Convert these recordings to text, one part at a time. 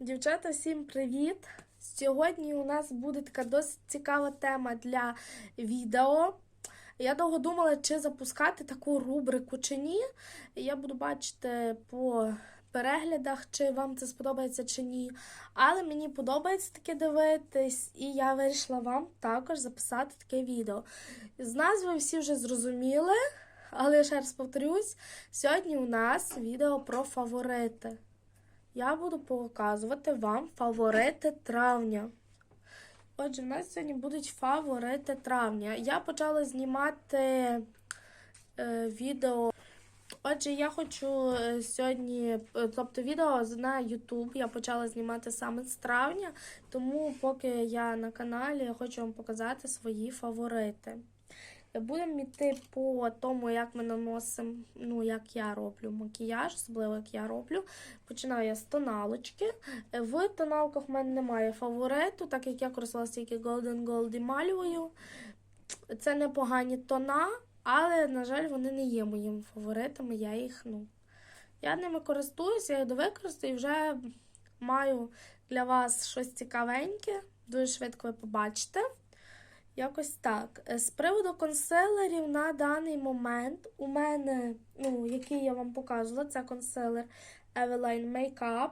Дівчата, всім привіт! Сьогодні у нас буде така досить цікава тема для відео. Я довго думала, чи запускати таку рубрику чи ні. Я буду бачити по переглядах, чи вам це сподобається чи ні. Але мені подобається таке дивитись, і я вирішила вам також записати таке відео. З назви всі вже зрозуміли, але я ще раз повторюсь: сьогодні у нас відео про фаворити. Я буду показувати вам фаворити травня. Отже, в нас сьогодні будуть фаворити травня. Я почала знімати е, відео. Отже, я хочу е, сьогодні, е, тобто відео на YouTube я почала знімати саме з травня, тому поки я на каналі, я хочу вам показати свої фаворити. Будемо йти по тому, як ми наносимо, ну, як я роблю макіяж, особливо як я роблю. Починаю я з тоналочки. В тоналках в мене немає фавориту, так як я користувалася тільки Golden Gold емалювою. Це непогані тона, але, на жаль, вони не є моїми фаворитами. Я їх, ну, я ними користуюся, я їх довикористаю і вже маю для вас щось цікавеньке. Дуже швидко ви побачите. Якось так. Е, З приводу консилерів на даний момент у мене, ну, який я вам показувала, це консилер Eveline Makeup.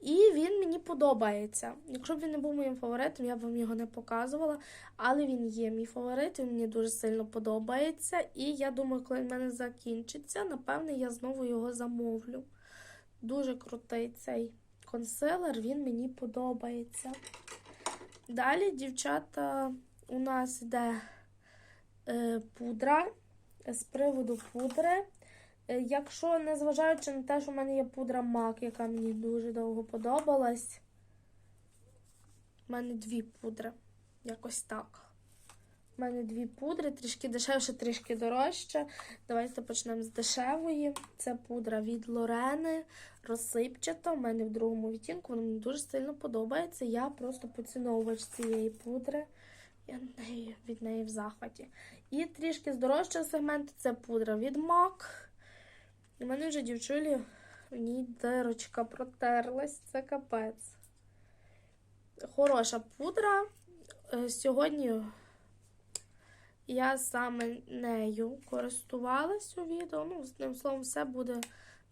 І він мені подобається. Якщо б він не був моїм фаворитом, я б вам його не показувала. Але він є мій фаворит, він мені дуже сильно подобається. І я думаю, коли в мене закінчиться, напевне, я знову його замовлю. Дуже крутий цей консилер, він мені подобається. Далі, дівчата, у нас йде е, пудра. З приводу пудри. Е, Якщо незважаючи на те, що в мене є пудра мак, яка мені дуже довго подобалась. У мене дві пудри. Якось так. У мене дві пудри, трішки дешевше, трішки дорожче. Давайте почнемо з дешевої. Це пудра від Лорени, розсипчата. У мене в другому відтінку. Вона мені дуже сильно подобається. Я просто поціновувач цієї пудри. Я від неї в захваті. І трішки з дорожчого сегменту це пудра від MAC. У мене вже дівчулі в ній дирочка протерлась. Це капець. Хороша пудра. Е, Сьогодні я саме нею користувалась у відео. Ну, одним словом, все буде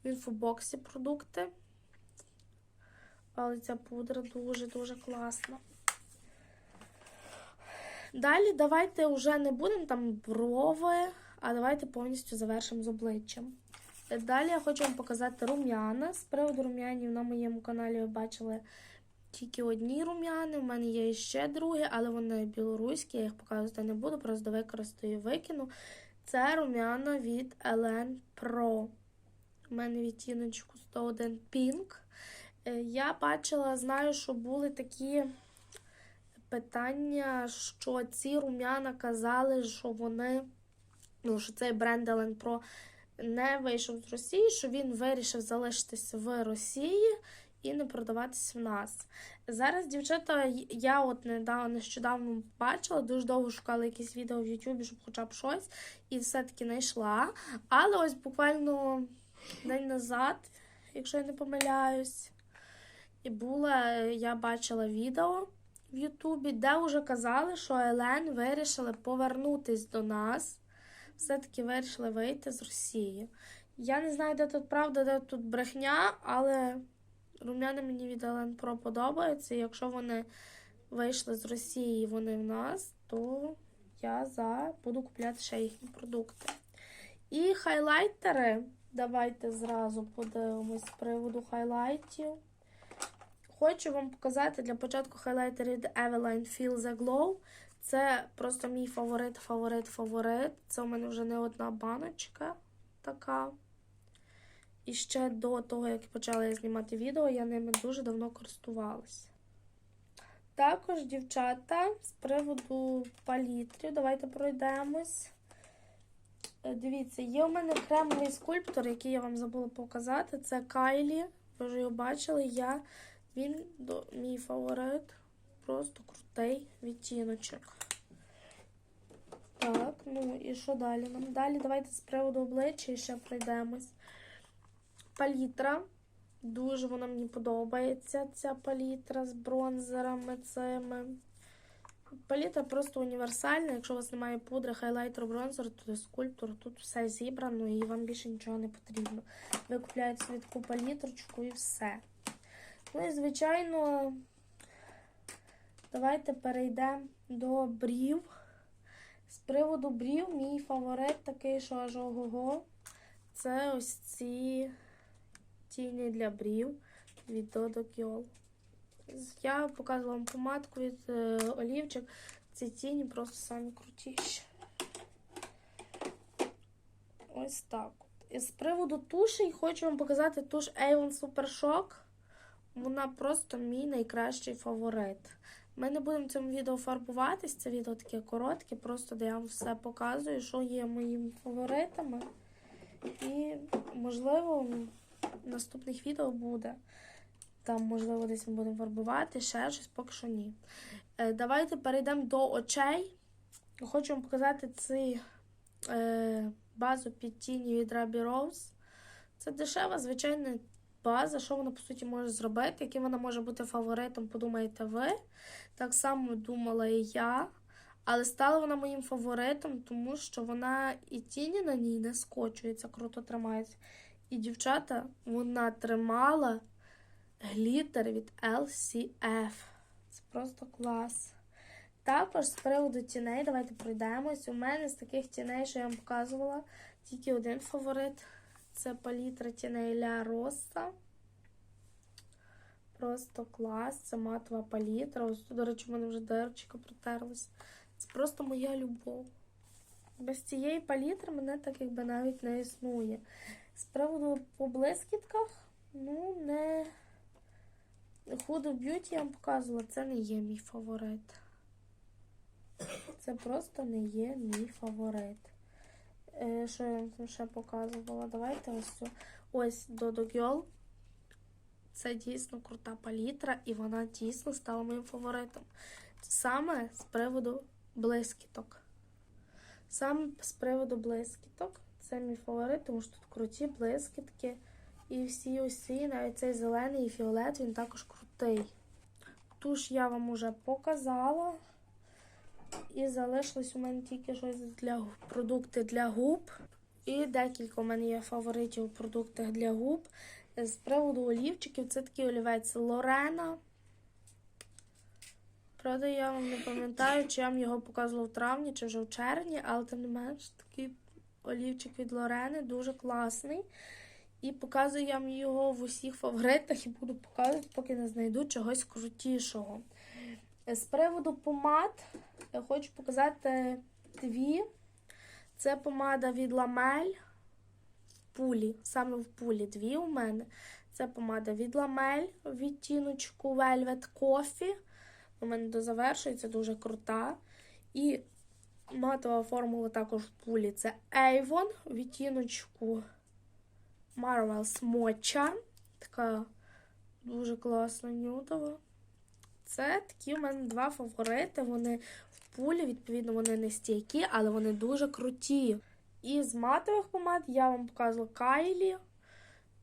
в інфобоксі продукти. Але ця пудра дуже-дуже класна. Далі давайте вже не будемо там брови, а давайте повністю завершимо з обличчям. Далі я хочу вам показати рум'яна. З приводу рум'янів на моєму каналі ви бачили тільки одні рум'яни. У мене є ще другі, але вони білоруські, я їх показувати не буду, просто використаю і викину. Це рум'яна від Elen Pro. У мене відтіночку 101 Pink. Е, Я бачила, знаю, що були такі питання, що ці рум'яна казали, що вони, ну, що цей бренд Elen Pro не вийшов з Росії, що він вирішив залишитися в Росії і не продаватися в нас. Зараз, дівчата, я от нещодавно бачила, дуже довго шукала якісь відео в Ютубі, щоб хоча б щось, і все-таки знайшла. Але ось буквально день назад, якщо я не помиляюсь, і була, я бачила відео в Ютубі, де вже казали, що Елен вирішили повернутись до нас. Все-таки вирішили вийти з Росії. Я не знаю, де тут правда, де тут брехня, але рум'яни мені від Елен Про подобаються. Якщо вони вийшли з Росії і вони в нас, то я за буду купляти ще їхні продукти. І хайлайтери. Давайте зразу подивимось з приводу хайлайтів. Хочу вам показати для початку хайлайтер від Eveline Feel the Glow. Це просто мій фаворит, фаворит, фаворит. Це у мене вже не одна баночка така. І ще до того, як почала я знімати відео, я ними дуже давно користувалася. Також, дівчата, з приводу палітрів, давайте пройдемось. Е, Дивіться, є у мене кремовий скульптор, який я вам забула показати. Це Кайлі. Ви вже його бачили. Я, Він до, мій фаворит. Просто крутий відтіночок. Так, ну і що далі? Нам далі давайте з приводу обличчя ще пройдемось. Палітра Дуже вона мені подобається, ця палітра з бронзерами цими. Палітра просто універсальна. Якщо у вас немає пудри, хайлайтеру, бронзеру, то скульптур, тут все зібрано і вам більше нічого не потрібно. Ви купляєте собі таку палітрочку і все. Ну і, звичайно, давайте перейдемо до брів. З приводу брів, мій фаворит такий, що аж ого-го. Це ось ці тіні для брів від Dodo Girl. Я показувала вам помадку від е, олівчик. Ці тіні просто самі крутіші. Ось так. І з приводу туші хочу вам показати туш Avon Super Shock. Вона просто мій найкращий фаворит. Ми не будемо в цьому відео фарбуватись. Це відео таке коротке, просто де я вам все показую, що є моїми фаворитами. І, можливо, наступних відео буде. Там, можливо, десь ми будемо фарбувати, ще щось, поки що ні. Е, давайте перейдемо до очей. Хочу вам показати ці е, базу під тіні від Ruby Rose. Це дешева, звичайна база. Що вона, по суті, може зробити, яким вона може бути фаворитом, подумаєте ви. Так само думала і я. Але стала вона моїм фаворитом, тому що вона і тіні на ній не скочується, круто тримається. І дівчата, вона тримала глітер від LCF. Це просто клас. Також з приводу тіней, давайте пройдемось. У мене з таких тіней, що я вам показувала, тільки один фаворит. Це палітра тіней Ля Роса. Просто клас. Це матова палітра. Ось тут, до речі, в мене вже дирочка протерлась. Це просто моя любов. Без цієї палітри мене так якби навіть не існує. Приводу по блискітках, ну, не. Huda Beauty я вам показувала, це не є мій фаворит. Це просто не є мій фаворит. Е, що я вам ще показувала? Давайте ось цю. Ось Dodo Girl. Це дійсно крута палітра, і вона дійсно стала моїм фаворитом. Саме з приводу блискіток. Саме з приводу блискіток. Це мій фаворит, тому що тут круті блискітки. І всі ці, навіть цей зелений і фіолет, він також крутий. Туш я вам уже показала. І залишилось у мене тільки щось для продукти для губ. І декілька у мене є фаворитів у продуктах для губ. З приводу олівчиків, це такий олівець Лорена. Правда, я вам не пам'ятаю, чи я вам його показувала в травні, чи вже в червні, але тим не менш такий олівчик від Лорени дуже класний. І показую я вам його в усіх фаворитах і буду показувати, поки не знайду чогось крутішого. З приводу помад я хочу показати дві. Це помада від Ламель в пулі. Саме в пулі дві у мене. Це помада від Ламель в відтіночку Velvet Coffee. У мене дозавершується дуже крута. І матова формула також в пулі. Це Avon відтіночку Marvel's Mocha. Така дуже класна нюдова. Це такі у мене два фаворити. Вони в пулі, відповідно, вони не стійкі, але вони дуже круті. І з матових помад я вам показувала Кайлі.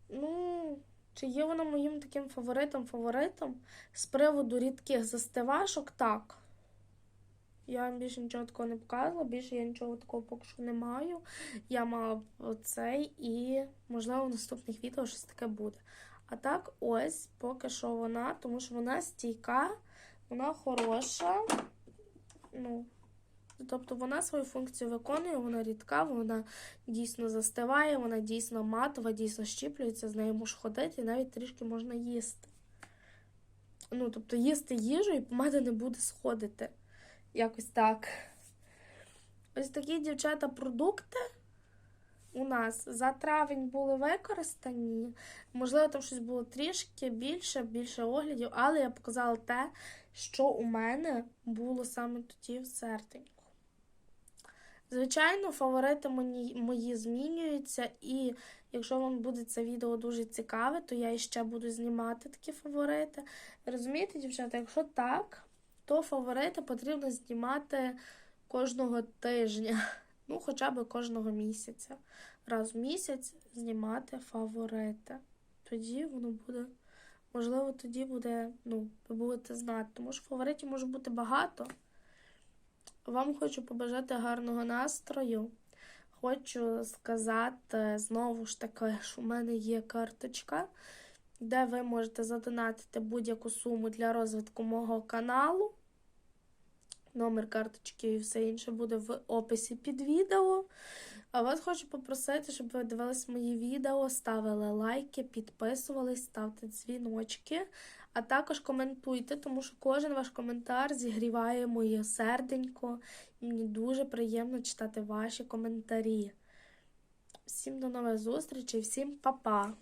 Ну, чи є вона моїм таким фаворитом-фаворитом? З приводу рідких застивашок, так. Я вам більше нічого такого не показувала, більше я нічого такого поки що не маю. Я мала оцей і, можливо, в наступних відео щось таке буде. А так, ось поки що вона, тому що вона стійка, вона хороша. Ну, Тобто вона свою функцію виконує, вона рідка, вона дійсно застиває, вона дійсно матова, дійсно щіплюється, з нею можеш ходити і навіть трішки можна їсти. Ну, тобто їсти їжу і помада не буде сходити. Якось так. Ось такі дівчата продукти у нас за травень були використані. Можливо, там щось було трішки більше, більше оглядів, але я показала те, що у мене було саме тоді в серденьку. Звичайно, фаворити мої, мої змінюються, і якщо вам буде це відео дуже цікаве, то я іще буду знімати такі фаворити. Розумієте, дівчата, якщо так, то фаворити потрібно знімати кожного тижня, ну, хоча б кожного місяця. Раз в місяць знімати фаворити. тоді воно буде. Можливо, тоді буде, ну, ви будете знати. Тому що фаворитів може бути багато. Вам хочу побажати гарного настрою. Хочу сказати знову ж таки, що в мене є карточка, де ви можете задонатити будь-яку суму для розвитку мого каналу. Номер карточки і все інше буде в описі під відео. А вас хочу попросити, щоб ви дивились мої відео, ставили лайки, підписувались, ставте дзвіночки, а також коментуйте, тому що кожен ваш коментар зігріває моє серденько. І мені дуже приємно читати ваші коментарі. Всім до нових зустрічей, всім па-па!